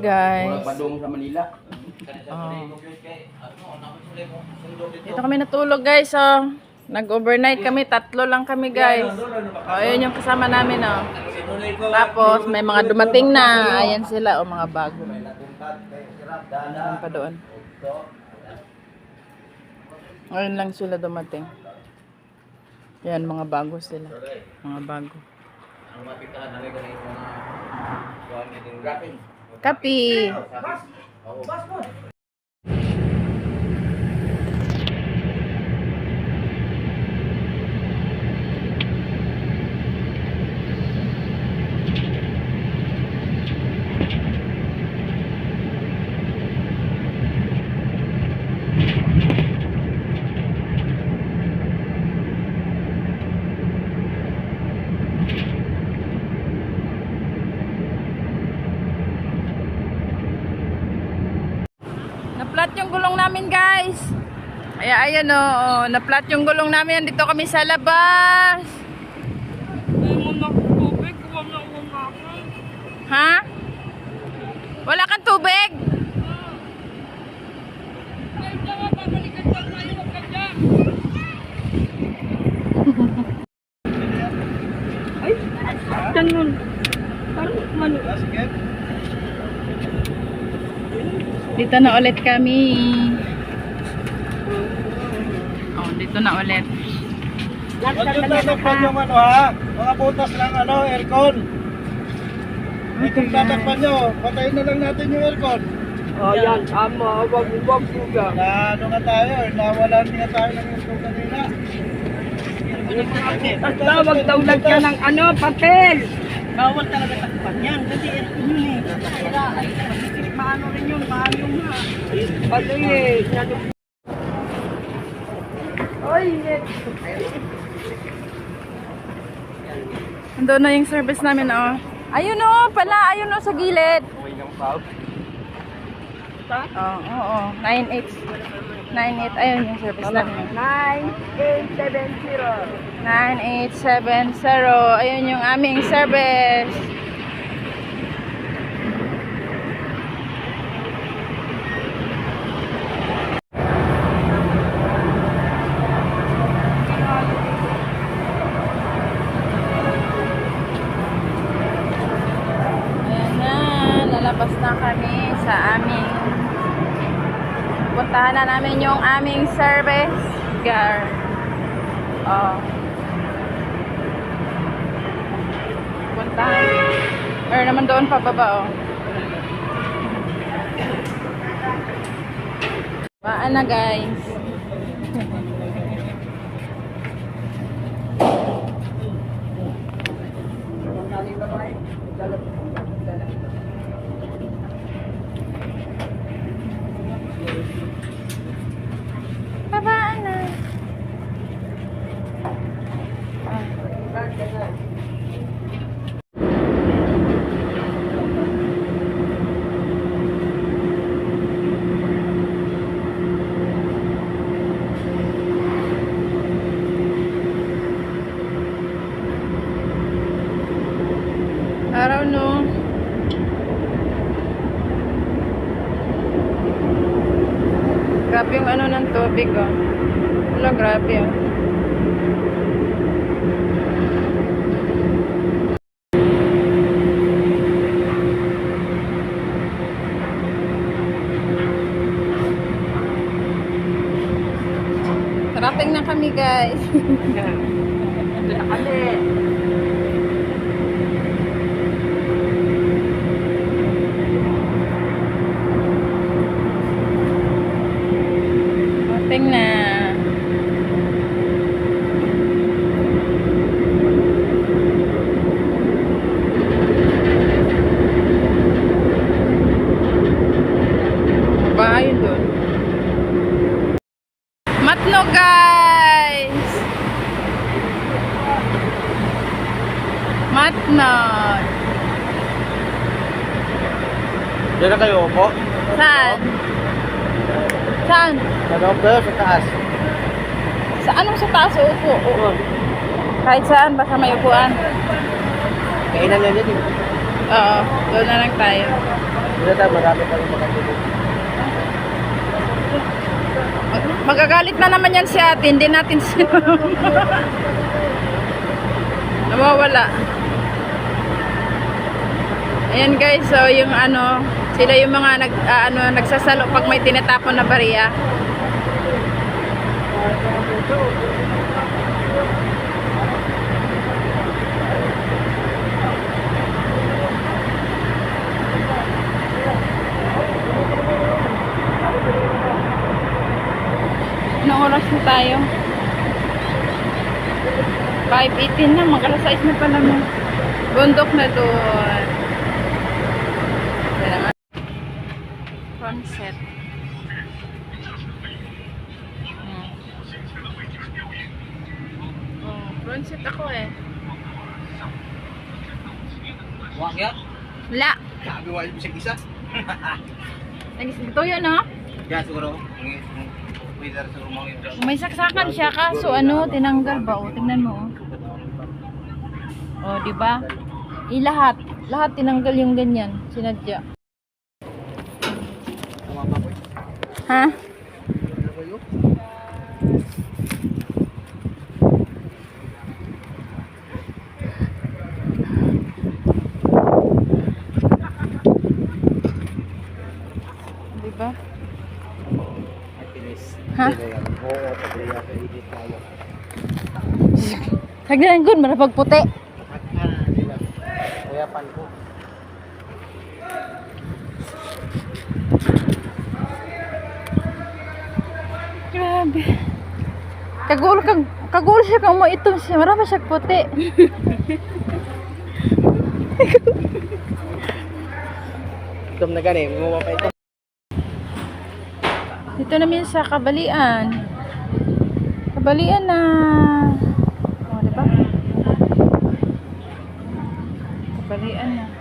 Guys. Padung sa Manila. Oh. Dito kami natulog guys. Oh. Nag-overnight kami. Tatlo lang kami guys. Oh, ayun yung kasama namin. Oh. Tapos may mga dumating na. Ayan sila. Oh, mga bago. Ayan pa doon. Ngayon lang sila dumating. Yan, mga bago sila. Mga bago. Kapi. Na-flat yung gulong namin, guys. Ay, ayan o. Oh, na-flat yung gulong namin. Nandito kami sa labas. Ha? Wala kang tubig? Ganun. Parang ano. Dito na ulit kami. Oh, dito na ulit. Huwag yung tatakpan yung ano ha, mga butas ng ano, aircon. Huwag yung tatakpan nyo, patayin na lang natin yung aircon. Ayan, ama, wag wag buga. Na ano nga tayo, nawalan nga tayo ng aircon kanina. At tawag daw lagyan ng ano, papel. Bawal talaga takpan yan, kasi aircon yun eh. Maano rin yun, maano nga. Mali, ano. Ay, net. Andun na yung service namin, oh. Ayun oh, pala, ayun oh, sa gilid. Oo, oo, oo. 98. 98, ayun yung service namin. 9870. 9870, ayun yung aming service. Ayan na, lalabas na kami sa aming puntahan na namin yung aming service gar. Oh. Puntahan. Or naman doon pa baba oh. Paan na guys. Babaan na. Araw no. Grabe yung ano ng tubig oh. Wala, grabe oh. Guys. Matnog. Diyan na kayo upo. Saan? Saan? Sa loob kayo, sa taas. Sa anong sa taas upo? Oo. Kahit saan, basta may upuan. Kainan yan yun eh. Oo, doon na lang tayo. Dito tayo, marami pa rin makatulog. Mag- Magagalit na naman yan si ate, hindi natin siya. Nawawala. Ayan guys, so yung ano, sila yung mga nag, ah, ano, nagsasalo pag may tinatapon na bariya. Anong oras na tayo? 5.18 na, mag alas 6 na pala mo. Bundok na doon. Yan ang front set. Hmm. Oh, front set ako eh. Wak ya? Wala. Sabi wa yung isa. Nagituyo no? Ya, siguro. Sa yun. May saksakan siya kaso ano, tinanggal ba? O, tingnan mo. O, oh, di ba? Ilahat. Lahat tinanggal yung ganyan. Sinadya. Ha? Di ba? Ha? Sagdan gun, marapag puti. Kaya pan ko. Grabe. Kagul kag kagul siya kang mo ito siya. Marami siya puti. Itom na gani, mo pa ito. Dito namin sa Kabalian. Kabalian na. Oh, di ba? Kabalian na.